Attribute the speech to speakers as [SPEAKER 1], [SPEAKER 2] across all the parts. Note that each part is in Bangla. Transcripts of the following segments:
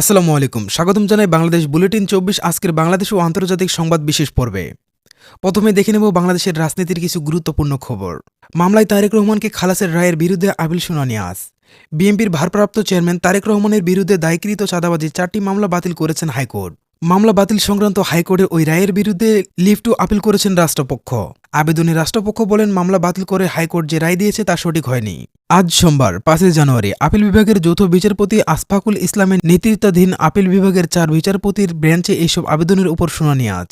[SPEAKER 1] আসসালামু আলাইকুম। স্বাগতম জানাই বাংলাদেশ বুলেটিন চব্বিশ আজকের বাংলাদেশ ও আন্তর্জাতিক সংবাদ বিশেষ পর্বে। প্রথমে দেখে নেব বাংলাদেশের রাজনীতির কিছু গুরুত্বপূর্ণ খবর। মামলায় তারেক রহমানকে খালাসের রায়ের বিরুদ্ধে আপিল শুনানি আজ। বিএনপির ভারপ্রাপ্ত চেয়ারম্যান তারেক রহমানের বিরুদ্ধে দায়কৃত চাঁদাবাজির চারটি মামলা বাতিল করেছেন হাইকোর্ট। মামলা বাতিল সংক্রান্ত হাইকোর্টের ওই রায়ের বিরুদ্ধে লিভ টু আপিল করেছেন রাষ্ট্রপক্ষ। আবেদনে রাষ্ট্রপক্ষ বলেন, মামলা বাতিল করে হাইকোর্ট যে রায় দিয়েছে তা সঠিক হয়নি। আজ সোমবার, পাঁচই জানুয়ারি, আপিল বিভাগের যৌথ বিচারপতি আসফাকুল ইসলামের নেতৃত্বাধীন আপিল বিভাগের চার বিচারপতির বেঞ্চে এইসব আবেদনের উপর শুনানি আজ।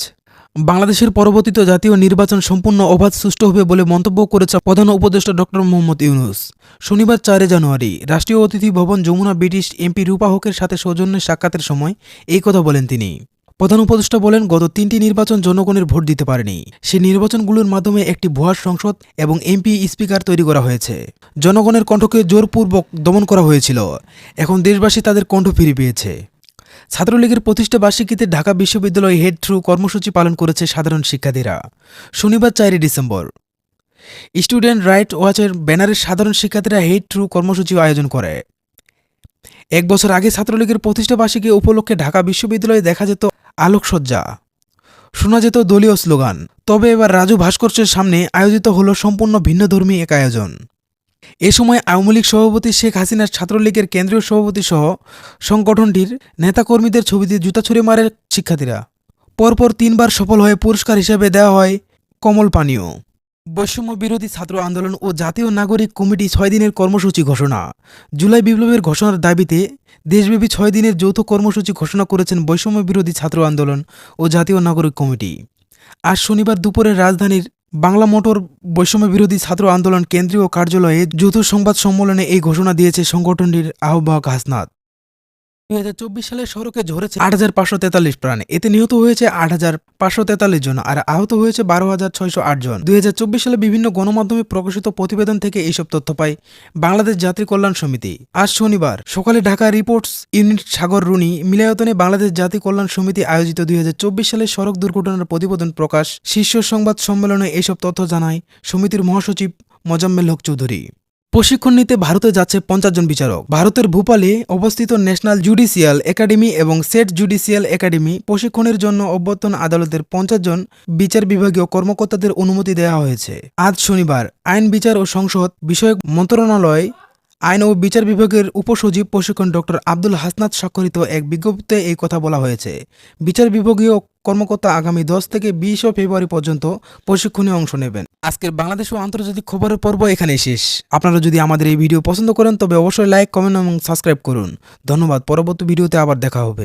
[SPEAKER 1] বাংলাদেশের পরবর্তীতে জাতীয় নির্বাচন সম্পূর্ণ অবাধ, সুষ্ঠু হবে বলে মন্তব্য করেছে প্রধান উপদেষ্টা ডক্টর মোহাম্মদ ইউনুস। শনিবার চারে জানুয়ারি রাষ্ট্রীয় অতিথি ভবন যমুনা ব্রিটিশ এমপি রূপা হকের সাথে সৌজন্যের সাক্ষাতের সময় এই কথা বলেন তিনি। প্রধান উপদেষ্টা বলেন, গত তিনটি নির্বাচন জনগণের ভোট দিতে পারেনি। সেই নির্বাচনগুলোর মাধ্যমে একটি ভুয়া সংসদ এবং এমপি, স্পিকার তৈরি করা হয়েছে। জনগণের কণ্ঠকে জোরপূর্বক দমন করা হয়েছিল। এখন দেশবাসী তাদের কণ্ঠ ফিরে পেয়েছে। ছাত্রলীগের প্রতিষ্ঠা বার্ষিকীতে ঢাকা বিশ্ববিদ্যালয় হেড থ্রু কর্মসূচি পালন করেছে সাধারণ শিক্ষার্থীরা। শনিবার চারই ডিসেম্বর। স্টুডেন্ট রাইট ওয়াচের ব্যানারের সাধারণ শিক্ষার্থীরা হেড থ্রু কর্মসূচি আয়োজন করে। এক বছর আগে ছাত্রলীগের প্রতিষ্ঠা বার্ষিকী উপলক্ষে ঢাকা বিশ্ববিদ্যালয়ে দেখা যেত আলোকসজ্জা। শোনা যেত দলীয় স্লোগান। তবে এবার রাজু ভাস্কর্যের সামনে আয়োজিত হলো সম্পূর্ণ ভিন্নধর্মী এক আয়োজন। এ সময় আওয়ামী লীগ সভাপতি শেখ হাসিনার ছাত্রলীগের কেন্দ্রীয় সভাপতি সহ সংগঠনটির নেতাকর্মীদের ছবিতে জুতা ছুঁড়ে মারে শিক্ষার্থীরা। পরপর তিনবার সফল হয়ে পুরস্কার হিসেবে দেওয়া হয় কমল পানীয়। বৈষম্য বিরোধী ছাত্র আন্দোলন ও জাতীয় নাগরিক কমিটি ছয় দিনের কর্মসূচি ঘোষণা। জুলাই বিপ্লবের ঘোষণার দাবিতে দেশব্যাপী ছয় দিনের যৌথ কর্মসূচি ঘোষণা করেছেন বৈষম্য বিরোধী ছাত্র আন্দোলন ও জাতীয় নাগরিক কমিটি। আজ শনিবার দুপুরে রাজধানীর বাংলা মোটর বৈষম্য বিরোধী ছাত্র আন্দোলন কেন্দ্রীয় কার্যালয়ে যৌথ সংবাদ সম্মেলনে এই ঘোষণা দিয়েছে সংগঠনটির আহ্বায়ক হাসনাত। দুই হাজার চব্বিশ সালে সড়কে ঝরেছে আট হাজার পাঁচশো তেতাল্লিশ প্রাণ। এতে নিহত হয়েছে আট হাজার পাঁচশো তেতাল্লিশ জন আর আহত হয়েছে বারো হাজার ছয়শো আট জন। দুই হাজার চব্বিশ সালে বিভিন্ন গণমাধ্যমে প্রকাশিত প্রতিবেদন থেকে এইসব তথ্য পায় বাংলাদেশ যাত্রী কল্যাণ সমিতি। আজ শনিবার, সকালে ঢাকা রিপোর্টস ইউনিট সাগর রুনি মিলায়তনে বাংলাদেশ জাতি কল্যাণ সমিতি আয়োজিত দুই হাজার চব্বিশ সালে সড়ক দুর্ঘটনার প্রতিবেদন প্রকাশ। শীর্ষ সংবাদ সম্মেলনে এইসব তথ্য জানায় সমিতির মহাসচিব মোজাম্মেল হক চৌধুরী। প্রশিক্ষণ নিতে ভারতে যাচ্ছে পঞ্চাশ জন বিচারক। ভারতের ভূপালে অবস্থিত ন্যাশনাল জুডিশিয়াল একাডেমি এবং সেট জুডিশিয়াল একাডেমি প্রশিক্ষণের জন্য অভ্যর্থন আদালতের পঞ্চাশ জন বিচার বিভাগীয় কর্মকর্তাদের অনুমতি দেওয়া হয়েছে। আজ শনিবার আইন বিচার ও সংসদ বিষয়ক মন্ত্রণালয় আইন ও বিচার বিভাগের উপসচিব প্রশিক্ষণ ডক্টর আব্দুল হাসনাত স্বাক্ষরিত এক বিজ্ঞপ্তিতে এই কথা বলা হয়েছে। বিচার বিভাগীয় কর্মকর্তা আগামী দশ থেকে বিশে ফেব্রুয়ারি পর্যন্ত প্রশিক্ষণে অংশ নেবেন। আজকের বাংলাদেশ ও আন্তর্জাতিক খবরের পর্ব এখানে শেষ। আপনারা যদি আমাদের এই ভিডিও পছন্দ করেন, তবে অবশ্যই লাইক, কমেন্ট এবং সাবস্ক্রাইব করুন। ধন্যবাদ। পরবর্তী ভিডিওতে আবার দেখা হবে।